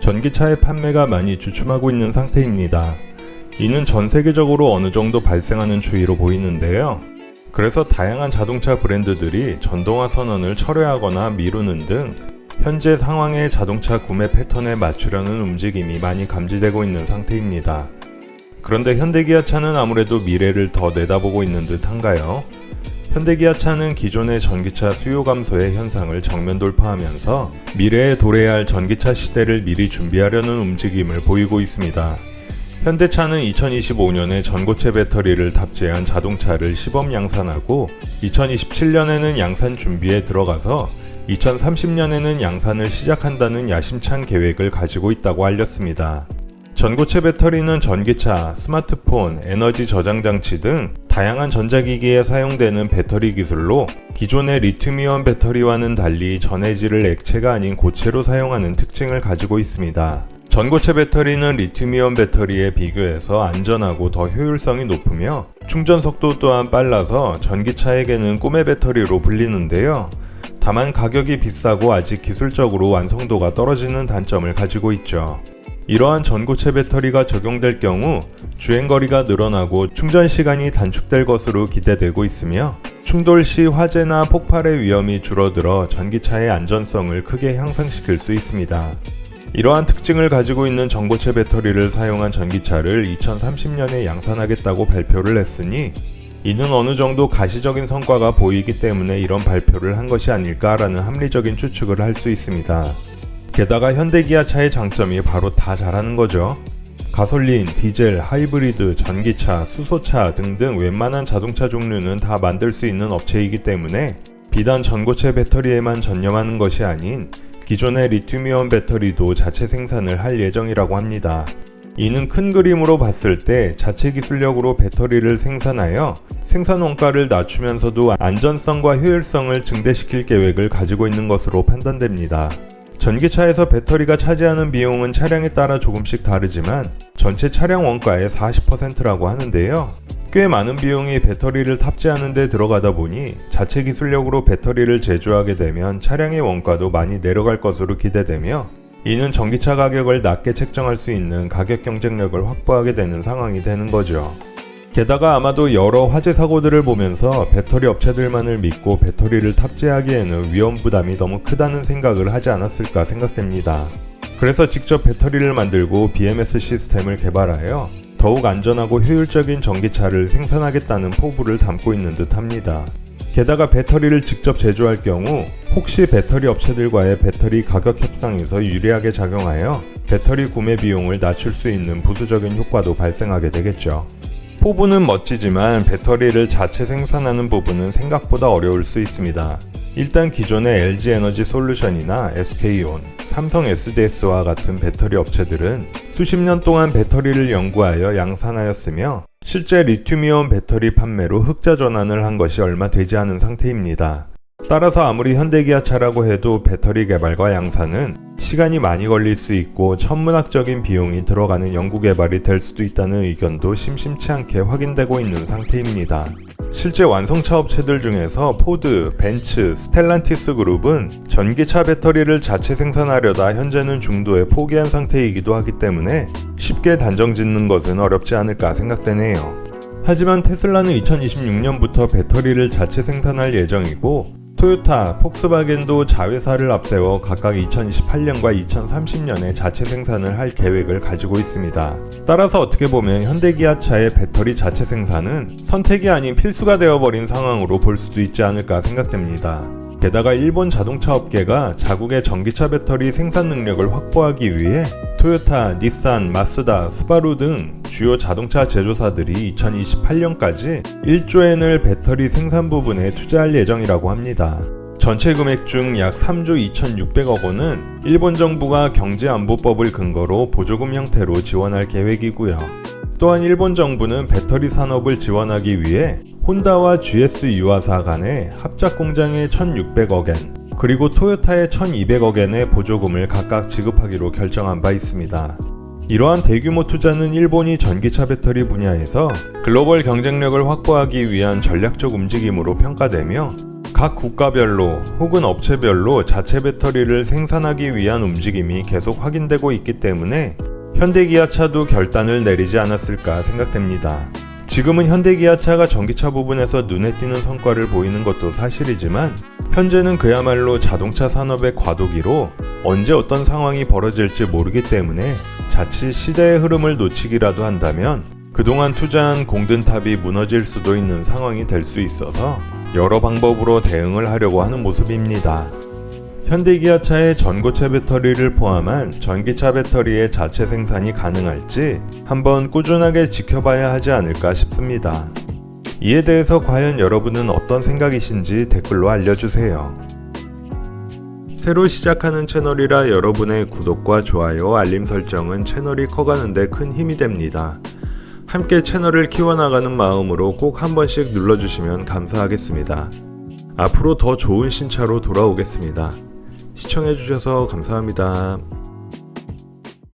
전기차의 판매가 많이 주춤하고 있는 상태입니다. 이는 전 세계적으로 어느 정도 발생하는 추이로 보이는데요. 그래서 다양한 자동차 브랜드들이 전동화 선언을 철회하거나 미루는 등 현재 상황의 자동차 구매 패턴에 맞추려는 움직임이 많이 감지되고 있는 상태입니다. 그런데 현대기아차는 아무래도 미래를 더 내다보고 있는 듯한가요? 현대기아차는 기존의 전기차 수요 감소의 현상을 정면 돌파하면서 미래에 도래할 전기차 시대를 미리 준비하려는 움직임을 보이고 있습니다. 현대차는 2025년에 전고체 배터리를 탑재한 자동차를 시범 양산하고 2027년에는 양산 준비에 들어가서 2030년에는 양산을 시작한다는 야심찬 계획을 가지고 있다고 알렸습니다. 전고체 배터리는 전기차, 스마트폰, 에너지 저장 장치 등 다양한 전자기기에 사용되는 배터리 기술로 기존의 리튬이온 배터리와는 달리 전해질을 액체가 아닌 고체로 사용하는 특징을 가지고 있습니다. 전고체 배터리는 리튬이온 배터리에 비교해서 안전하고 더 효율성이 높으며 충전 속도 또한 빨라서 전기차에게는 꿈의 배터리로 불리는데요. 다만 가격이 비싸고 아직 기술적으로 완성도가 떨어지는 단점을 가지고 있죠. 이러한 전고체 배터리가 적용될 경우 주행거리가 늘어나고 충전 시간이 단축될 것으로 기대되고 있으며 충돌 시 화재나 폭발의 위험이 줄어들어 전기차의 안전성을 크게 향상시킬 수 있습니다. 이러한 특징을 가지고 있는 전고체 배터리를 사용한 전기차를 2030년에 양산하겠다고 발표를 했으니 이는 어느 정도 가시적인 성과가 보이기 때문에 이런 발표를 한 것이 아닐까라는 합리적인 추측을 할 수 있습니다. 게다가 현대기아차의 장점이 바로 다 잘하는 거죠. 가솔린, 디젤, 하이브리드, 전기차, 수소차 등등 웬만한 자동차 종류는 다 만들 수 있는 업체이기 때문에 비단 전고체 배터리에만 전념하는 것이 아닌 기존의 리튬이온 배터리도 자체 생산을 할 예정이라고 합니다. 이는 큰 그림으로 봤을 때 자체 기술력으로 배터리를 생산하여 생산 원가를 낮추면서도 안전성과 효율성을 증대시킬 계획을 가지고 있는 것으로 판단됩니다. 전기차에서 배터리가 차지하는 비용은 차량에 따라 조금씩 다르지만 전체 차량 원가의 40%라고 하는데요. 꽤 많은 비용이 배터리를 탑재하는 데 들어가다 보니 자체 기술력으로 배터리를 제조하게 되면 차량의 원가도 많이 내려갈 것으로 기대되며 이는 전기차 가격을 낮게 책정할 수 있는 가격 경쟁력을 확보하게 되는 상황이 되는 거죠. 게다가 아마도 여러 화재 사고들을 보면서 배터리 업체들만을 믿고 배터리를 탑재하기에는 위험 부담이 너무 크다는 생각을 하지 않았을까 생각됩니다. 그래서 직접 배터리를 만들고 BMS 시스템을 개발하여 더욱 안전하고 효율적인 전기차를 생산하겠다는 포부를 담고 있는 듯 합니다. 게다가 배터리를 직접 제조할 경우 혹시 배터리 업체들과의 배터리 가격 협상에서 유리하게 작용하여 배터리 구매 비용을 낮출 수 있는 부수적인 효과도 발생하게 되겠죠. 포부는 멋지지만 배터리를 자체 생산하는 부분은 생각보다 어려울 수 있습니다. 일단 기존의 LG 에너지 솔루션이나 SK온, 삼성 SDS와 같은 배터리 업체들은 수십 년 동안 배터리를 연구하여 양산하였으며 실제 리튬이온 배터리 판매로 흑자 전환을 한 것이 얼마 되지 않은 상태입니다. 따라서 아무리 현대기아차라고 해도 배터리 개발과 양산은 시간이 많이 걸릴 수 있고 천문학적인 비용이 들어가는 연구 개발이 될 수도 있다는 의견도 심심치 않게 확인되고 있는 상태입니다. 실제 완성차 업체들 중에서 포드, 벤츠, 스텔란티스 그룹은 전기차 배터리를 자체 생산하려다 현재는 중도에 포기한 상태이기도 하기 때문에 쉽게 단정 짓는 것은 어렵지 않을까 생각되네요. 하지만 테슬라는 2026년부터 배터리를 자체 생산할 예정이고 토요타, 폭스바겐도 자회사를 앞세워 각각 2028년과 2030년에 자체 생산을 할 계획을 가지고 있습니다. 따라서 어떻게 보면 현대기아차의 배터리 자체 생산은 선택이 아닌 필수가 되어버린 상황으로 볼 수도 있지 않을까 생각됩니다. 게다가 일본 자동차 업계가 자국의 전기차 배터리 생산 능력을 확보하기 위해 토요타, 닛산, 마스다, 스바루 등 주요 자동차 제조사들이 2028년까지 1조엔을 배터리 생산 부분에 투자할 예정이라고 합니다. 전체 금액 중 약 3조 2,600억 원은 일본 정부가 경제안보법을 근거로 보조금 형태로 지원할 계획이고요. 또한 일본 정부는 배터리 산업을 지원하기 위해 혼다와 GS 유아사 간의 합작 공장에 1,600억엔, 그리고 토요타에 1,200억엔의 보조금을 각각 지급하기로 결정한 바 있습니다. 이러한 대규모 투자는 일본이 전기차 배터리 분야에서 글로벌 경쟁력을 확보하기 위한 전략적 움직임으로 평가되며 각 국가별로 혹은 업체별로 자체 배터리를 생산하기 위한 움직임이 계속 확인되고 있기 때문에 현대기아차도 결단을 내리지 않았을까 생각됩니다. 지금은 현대기아차가 전기차 부분에서 눈에 띄는 성과를 보이는 것도 사실이지만 현재는 그야말로 자동차 산업의 과도기로 언제 어떤 상황이 벌어질지 모르기 때문에 자칫 시대의 흐름을 놓치기라도 한다면 그동안 투자한 공든탑이 무너질 수도 있는 상황이 될 수 있어서 여러 방법으로 대응을 하려고 하는 모습입니다. 현대기아차의 전고체 배터리를 포함한 전기차 배터리의 자체 생산이 가능할지 한번 꾸준하게 지켜봐야 하지 않을까 싶습니다. 이에 대해서 과연 여러분은 어떤 생각이신지 댓글로 알려주세요. 새로 시작하는 채널이라 여러분의 구독과 좋아요, 알림 설정은 채널이 커가는데 큰 힘이 됩니다. 함께 채널을 키워나가는 마음으로 꼭 한 번씩 눌러주시면 감사하겠습니다. 앞으로 더 좋은 신차로 돌아오겠습니다. 시청해주셔서 감사합니다.